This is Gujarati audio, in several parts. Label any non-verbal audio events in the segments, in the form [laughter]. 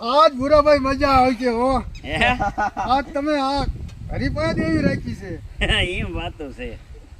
આજ ભૂરાભાઈ મજા આવે છે હો. હે? આજ તમે આ હરીફાઈ એવી રાખી છે. [laughs] એમ વાતો છે.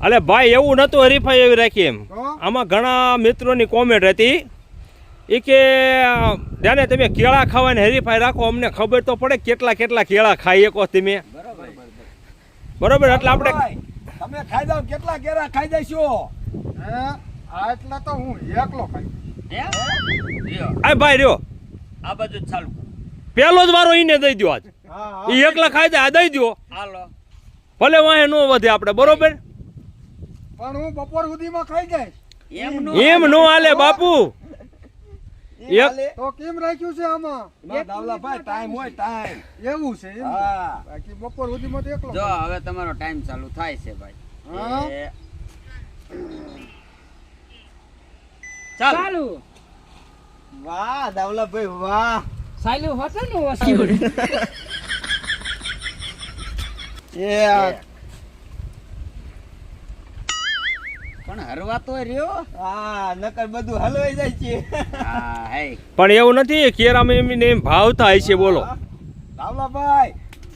અલે ભાઈ એવું નતું હરીફાઈ એવી રાખી એમ. આમાં ઘણા મિત્રોની કોમેન્ટ હતી. એ કે જાને તમે કેળા ખાવાની હરીફાઈ રાખો અમને ખબર તો પડે કેટલા કેટલા કેળા ખાઈ શકો તમે. બરોબર. બરોબર એટલે આપણે ભાઈ, તમે ખાઈ દો કેટલા કેળા ખાઈ જશો હા? આટલા તો હું એકલો ખાઈ. ભાઈ રહ્યો. આ બાજુ ચાલુ પેલો જ વારો એને દઈ દો આજ. એ એકલા ખાઈ જાય આ દઈ દો હાલો. ભલે વાહે નો વધે આપણે બરોબર? પણ હું બપોર સુધીમાં ખાઈ જઈશ. એમ નો એમ નો હાલે બાપુ. એક- તો કેમ રાખ્યું છે આમાં? દાવલાભાઈ, ટાઈમ હોય ટાઈમ એવું છે એમ હા. બાકી બપોર સુધીમાં તો એકલો જો હવે તમારો ટાઈમ ચાલુ થાય છે ભાઈ. હા. ચાલ. ચાલુ. વાહ દાવલાભાઈ વાહ. સાયલું હતું ને વસ્તુ એ પણ હરવા તો રહ્યો. હા નકર બધું હલવાઈ જાય છે. હા હે. પણ એવું નથી કેરામાં એમને એમ ભાવતા હોય છે બોલો. દાવલાભાઈ.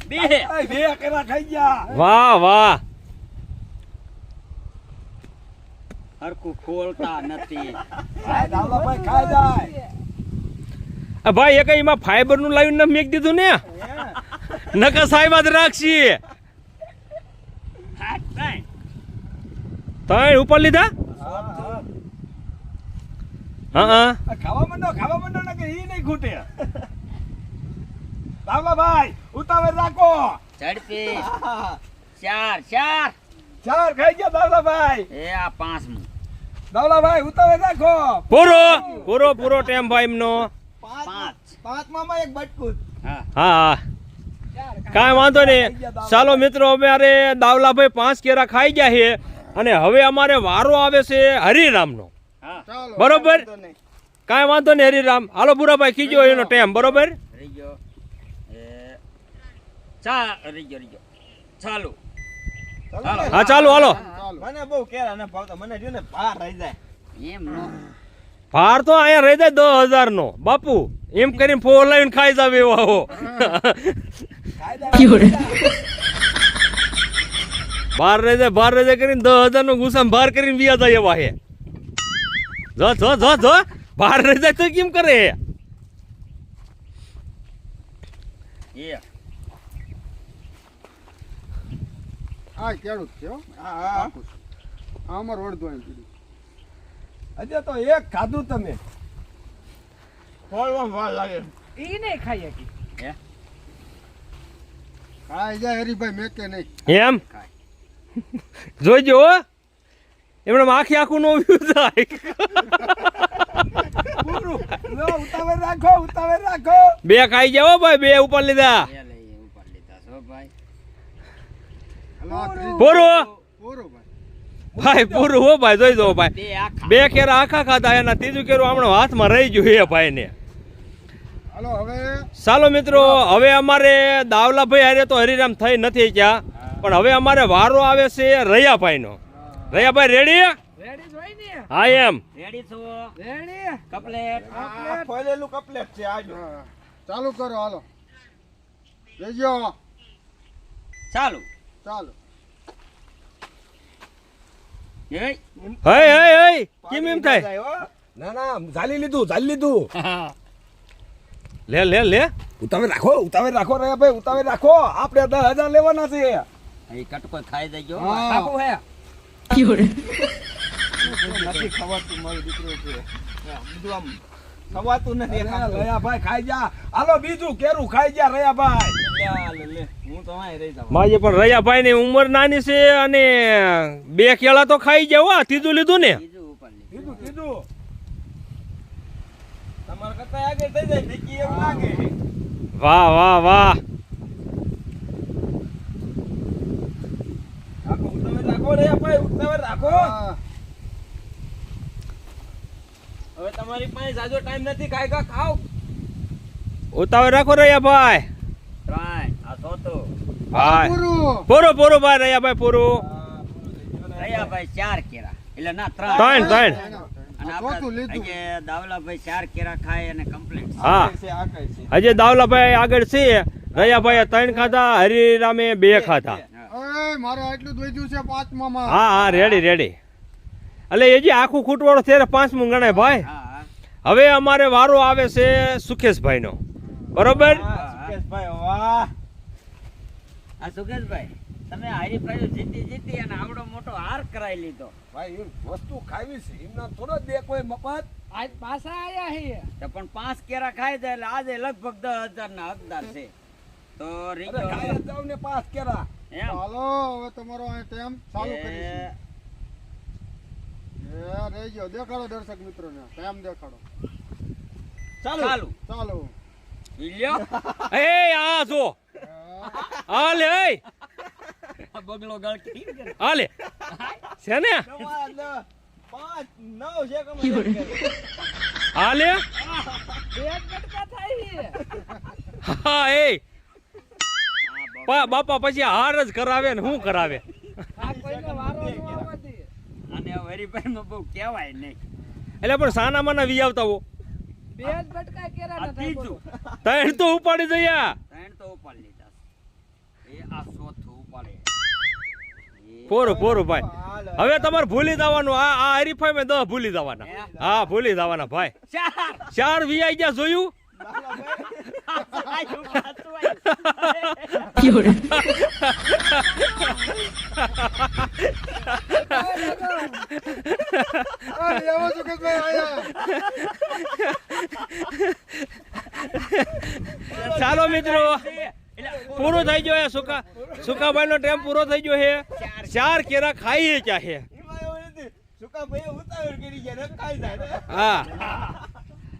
બે બે કેરા ખાઈ ગયા. વાહ વાહ. હરકું ખોલતા નથી. દાવલાભાઈ ખાઈ જાય. આ ભાઈ એક એમાં ફાઈબરનું લાવીને મેક દીધું ને? નકા સાહેબ જ રાખશી. હા, ઉપર લીધા? હા હા. ખાવા મંડો ખાવા મંડો ને કે ઈ નહીં ખૂટે. ભાઈ ઉતાવળ રાખો. ઝડપી ચાર ચાર. ચાર ખાઈ ગયા દાવલાભાઈ એ આ પાંચમું. ભાઈ ઉતાવળ રાખો. પૂરો પૂરો પૂરો ટાઈમ ભાઈ એમનો. પાંચ પાંચ એક બટકું. હા. હા. કાંઈ વાંધો નહીં. ચાલો મિત્રો અમારે દાવલાભાઈ પાંચ કેરા ખાઈ ગયા છે અને હવે અમારે વારો આવે છે હરિરામનો. હા. ચાલો બરોબર? કાંઈ વાંધો નહીં હરિરામ. હાલો બુરાભાઈ કીજો એનો ટાઈમ બરોબર? રહી ગયો. એ ચા રહી ગયો રહી ગયો. ચાલુ. હા ચાલો હાલો. મને બહુ કેરા ન ભાવતા. મને જો ને ભાર રહી જાય. એમ નો. ભાર તો અહીંયા રહી જાય દસ હજાર નો બાપુ એમ કરીને ફોર લાઈન ખાઈ જાવ એવા હો. બાર રહી જાય બાર રહી જાય કરીને દસ હજાર નો ગુસ્સા બહાર કરીને વ્યા જાય એવા હે. જો જો જો જો. બાર રહી જાય તો કેમ કરે? એ. આ ખેડૂત છે હો. હા હા આમાં રોડ ધોઈ દીધું તો એક ખાધું તમે. ખોલવામાં વાર લાગે. ઈ નહીં ખાઈ શકી હે? ખાઈ જાય હરીભાઈ મેકે નહીં. એમ? જોઈજો એમણે આખી આખું નો વ્યૂ થાય. બે ખાઈ જાવ ભાઈ બે ઉપર લીધા. પૂરું. ભાઈ. ભાઈ પૂરું હો ભાઈ જોઈ દો ભાઈ. બે કેરા આખા ખાધા એના ત્રીજું કેરું હમણાં હાથમાં રહી ગયું એ ભાઈ ને ચાલો મિત્રો હવે અમારે દાવલાભાઈ હારે તો હરિરામ થઈ નથી ક્યાં પણ હવે અમારે વારો આવે છે રૈયાભાઈ નો રૈયાભાઈ રેડી રેડી જોઈ ને? હા એમ. રેડી છો? રેડી કપલેટ ફોલેલું કપલેટ છે આજો. ચાલુ કરો હાલો. લેજો ચાલુ. ચાલો. હે? હે હે કેમ એમ થાય? ના ના ઝાલી લીધું ઝાલી લીધું. [laughs] લે લે લે. ઉતાવળ રાખો ઉતાવળ રાખો રે ભાઈ ઉતાવળ રાખો. આપણે દસ હજાર લેવાના છે. એ કટકો ખાઈ દેજો. ગયો બાપુ હે. નથી ખવાતું મારો દીકરો છે બધું આમ ખવાતું નથી રયા ભાઈ ખાઈ જા. હાલો બીજું કેરું ખાઈ જા રહ્યા ભાઈ. લે હું તો અહીં મારી પણ રૈયાભાઈ ની ઉંમર નાની છે અને બે કેળા તો ખાઈ ગયા આ ત્રીજું લીધું ને બીજું ઉપર લીધું કીધું કીધું તમારા કરતા આગળ થઈ જાય નક્કી એવું લાગે વાહ વાહ વાહ. ભાઈ હવે તમારી પાસે જાજો ટાઈમ નથી ખાઈ ખા ખાઓ. ઉતાવળ રાખો રૈયાભાઈ ત્રણ આ ચોથું ભાઈ પૂરું. પૂરું રહ્યા ભાઈ પૂરો. પૂરું રહ્યા ભાઈ ચાર કેરા એટલે ના ત્રણ ત્રણ. ત્રણ. અને અને ચોથું આપણે લીધું. આજે દાવલાભાઈ ચાર કેરા ખાય અને કમ્પ્લીટ હા. છે આ કઈ છે. હજી દાવલાભાઈ આગળ છે. રયાભાઈ ત્રણ ખાતા હરિરામે બે ખાધા. એ મારે આટલું જ વધ્યું છે પાંચમા માં હા હા રેડી રેડી એટલે એ જે આખું ખૂટવાળો છે પાંચમું ગણાય ભાઈ. હા હા. હવે અમારે વારો આવે છે સુખેશભાઈનો બરોબર? સુખેશભાઈ સુકેશભાઈ વાહ. આ સુકેશભાઈ. તમે હરીફાઈ જીતી જીતી અને આવડો મોટો હાર કરાવી લીધો. ભાઈ એ વસ્તુ ખાવી છે. એમના થોડો દે કોઈ મફત. આજ પાછા આયા હે તો પણ પાંચ કેરા ખાઈ જાય એટલે આજે લગભગ દસ હજાર ના હકદાર છે. તો અરે ખાઈ જાવ ને પાંચ કેરા. એમ? હાલો હવે તમારો આ ટાઈમ ચાલુ કરીશું એ રહી ગયો. દેખાડો દર્શક મિત્રોને. ટાઈમ દેખાડો. ચાલુ. ચાલો. ચાલુ. લ્યો. એ આ જો. હાલ એ. બગલો ગળકી આ લે છે ને પાંચ નવ છે કમ આ લે બે જ બટકા થાય હે હા એ બાપા પછી હાર જ કરાવે ને શું કરાવે? આ કોઈનો વારો ન આવવા દે અને હરીફાઈ માં બહુ કહેવાય નહીં. એટલે પણ સાના માના વી આવતા હો. ત્રણ તો ઉપાડી જયા ત્રણ તો ઉપાડી લીધા એ આ ચોથું. પોરું પોરું ભાઈ. હવે તમારે ભૂલી જવાનું. આ આ હરીફાઈ મેં દસ ભૂલી જવાના. હા? ભૂલી જવાના ભાઈ. ચાર. વી આઈ ગયા જોયું? ચાલો મિત્રો પૂરું થઈ ગયો સુકા. સુકાભાઈ નો ટાઈમ પૂરો થઈ ગયો હે ચાર કેરા ખાઈએ ક્યાં હે અજય ભાઈ ઉતાવળ કરી ગયા ને ખાઈ જાય ને. હા.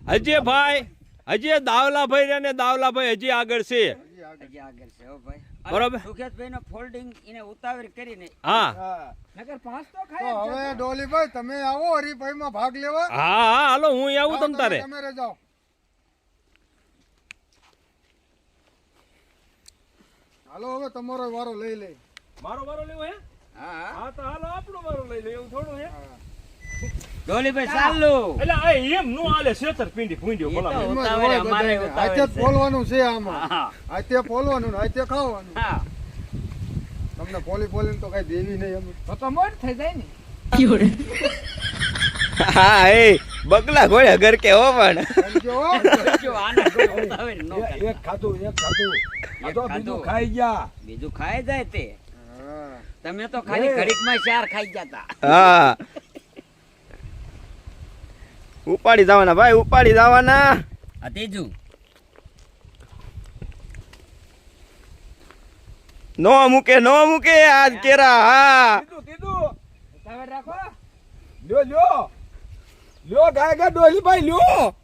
હજી ભાઈ હજી દાવલાભાઈ રહ્યા દાવલાભાઈ હજી આગળ છે. છે ભાઈ. બરાબર. સુખેશભાઈ નો ફોલ્ડિંગ એને ઉતાવળ કરીને. હા. હા પાંચ તો તો ખાય હવે ડોલીભાઈ તમે આવો હરીફાઈમાં ભાગ લેવા. હા હા હાલો હું આવું તમ તારે. તમે રે હાલો હવે તમારો વારો લઈ લે. મારો વારો લેવો હે? હા. હા તો હાલો આપણો વારો લઈ લે એવું થોડું હે? ડોલીભાઈ ચાલુ. એટલે આ એમ નો હાલે શેતર પિંડી પૂંડ્યો એ ભલા તો- મને. એમ જ ઉતાવળે હોય અમારે બધાને. ઉતાવળ હાથે જ છે. બોલવાનું છે આમાં. હાથે બોલવાનું ને ખાવાનું. હા. તમને પોલી પોલીને તો કઈ દેવી નહીં અમે તો તો મોટ થઈ જાય ને. હા એ. બગલા ઘોડે ઘર કે હો પણ. સમજો હો? જો આના કોઈ ઉતાવળ ન એક ખાધું એક ખાધું. આ તો એક ખાધું. બીજું ખાઈ ગયા. બીજું ખાઈ જાય તે. તમે તો ખાલી ઘડીકમાં ચાર ખાઈ જતા હા. ઉપાડી જવાના ભાઈ ઉપાડી જવાના. અતીજુ નો મૂકે નો મૂકે આજ કેરા હા. રાખો. લ્યો લ્યો. લ્યો ગાય ગાય ડોલી ભાઈ લ્યો.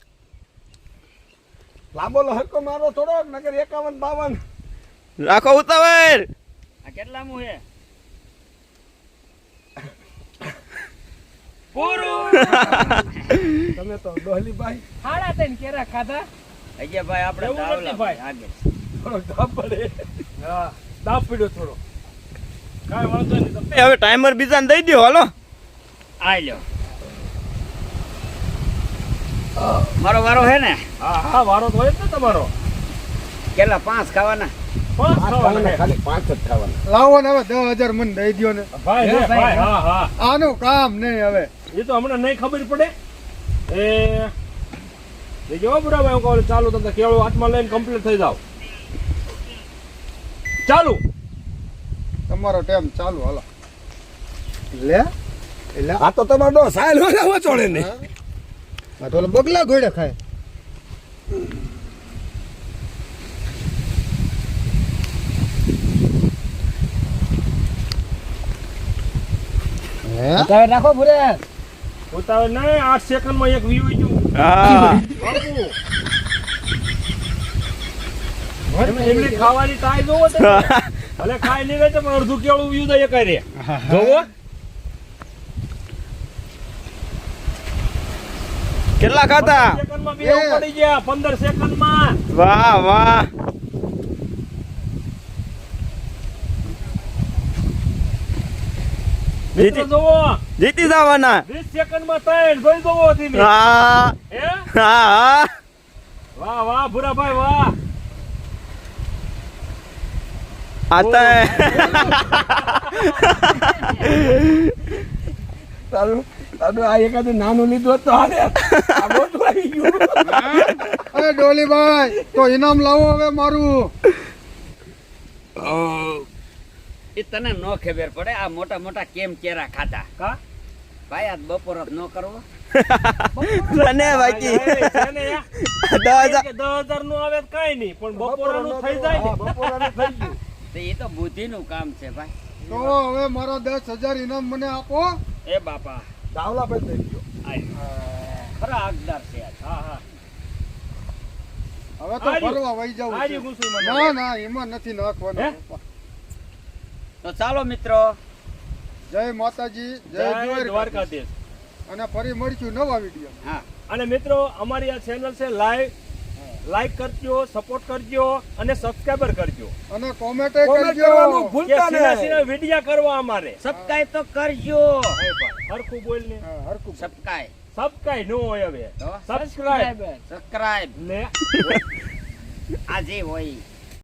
લાંબો લહરકો મારો થોડો નગર એકાવન બાવન. રાખો ઉતાવળ. આ કેટલામું હે પૂરું તમે તો ડોલી ભાઈ હાડા તઈને કેરા ખાધા? અજયભાઈ આપણે એવું નથી દાવલા ભાઈ. આગળ. થોડો ધાપ પડે હા દાબ પીડ્યો થોડો. કાઈ વાંધો નહીં તમે હવે ટાઈમર બીજાને દઈ દો હાલો. આ લ્યો. મારો વારો હે ને? હા હા વારો તો હોય જ ને તમારો. કેટલા પાંચ ખાવાના? પાંચ પાંચ ખાવાના ખાવાના, ખાલી પાંચ જ ખાવાના. લાવો ને હવે દસ હજાર મન દઈ દ્યો ને. ભાઈ ભાઈ હા હા આનું કામ નહીં હવે. એ તો હમણાં નહીં ખબર પડે. એ એ જો બુરાભાઈ હું કહું ચાલુ તમે કેળું હાથમાં લઈને કમ્પ્લીટ થઈ જાવ ચાલુ. તમારો ટાઈમ ચાલુ હાલો. લે એટલે આ તો તમારો સાયલ હોય વચોડે ને. આ તો બગલા ઘોડે ખાય. રાખો ભૂરે. ઉતાવળ નહીં આઠ સેકન્ડમાં એક વ્યૂ ગયું હા. એમની ખાવાની તાય જોવો [laughs] ભલે ખાઈ નહીં રહે પણ અડધું કેળું વ્યૂ દે એક [laughs] જોવો. કેટલા ખાતા સેકન્ડમાં બે પડી ગયા પંદર સેકન્ડમાં. વાહ વાહ. મિત્રો જીતી જીતી જવાના. વીસ સેકન્ડમાં ત્રણ જોઈ જોવો ધીમે. હા. હે? હા હા. વાહ વાહ ભૂરાભાઈ વાહ. આ તો તારું [laughs] તારું આ એકાદું નાનું લીધું તો હાલે આવી ગયું. અરે ડોલીભાઈ તો ઇનામ લાવો હવે મારું. એ તને ન ખબર પડે આ મોટા મોટા કેમ કેરા ખાતા કા? ભાઈ આજ બપોર જ ન કરવો. તને બાકી. ને. દસ હજાર. નું આવે કઈ કાંઈ નહીં પણ બપોરાનું થઈ જાય ને. બપોરાનું થઈ ગયું. તો એ તો બુદ્ધિનું કામ છે ભાઈ. તો હવે મારા દસ હજાર ઇનામ મને આપો. એ બાપા. ધાવલા પર થઈ ગયો. ખરા હકદાર છે હા હા. હવે તો ફરવા વહી જવું ના ના એમાં નથી નાખવાનું તો ચાલો મિત્રો. જય માતાજી જય જય દ્વારકા દ્વારકાધીશ. અને ફરી મળીશું નવા વીડિયો હા. અને મિત્રો અમારી આ ચેનલ છે લાઈવ લાઈક કરજો સપોર્ટ કરજો અને સબસ્ક્રાઈબર કરજો. અને કોમેન્ટ કરવાનું ભૂલતા નહીં. વિડિયા કરવા અમારે. સબસ્ક્રાઇબ તો કરજો. હરખું બોલ ને. હરખું સબસ્ક્રાઇબ સબસ્ક્રાઈબ નો હોય હવે. તો? સબસ્ક્રાઈબ સબસ્ક્રાઇબ લે આ હોય.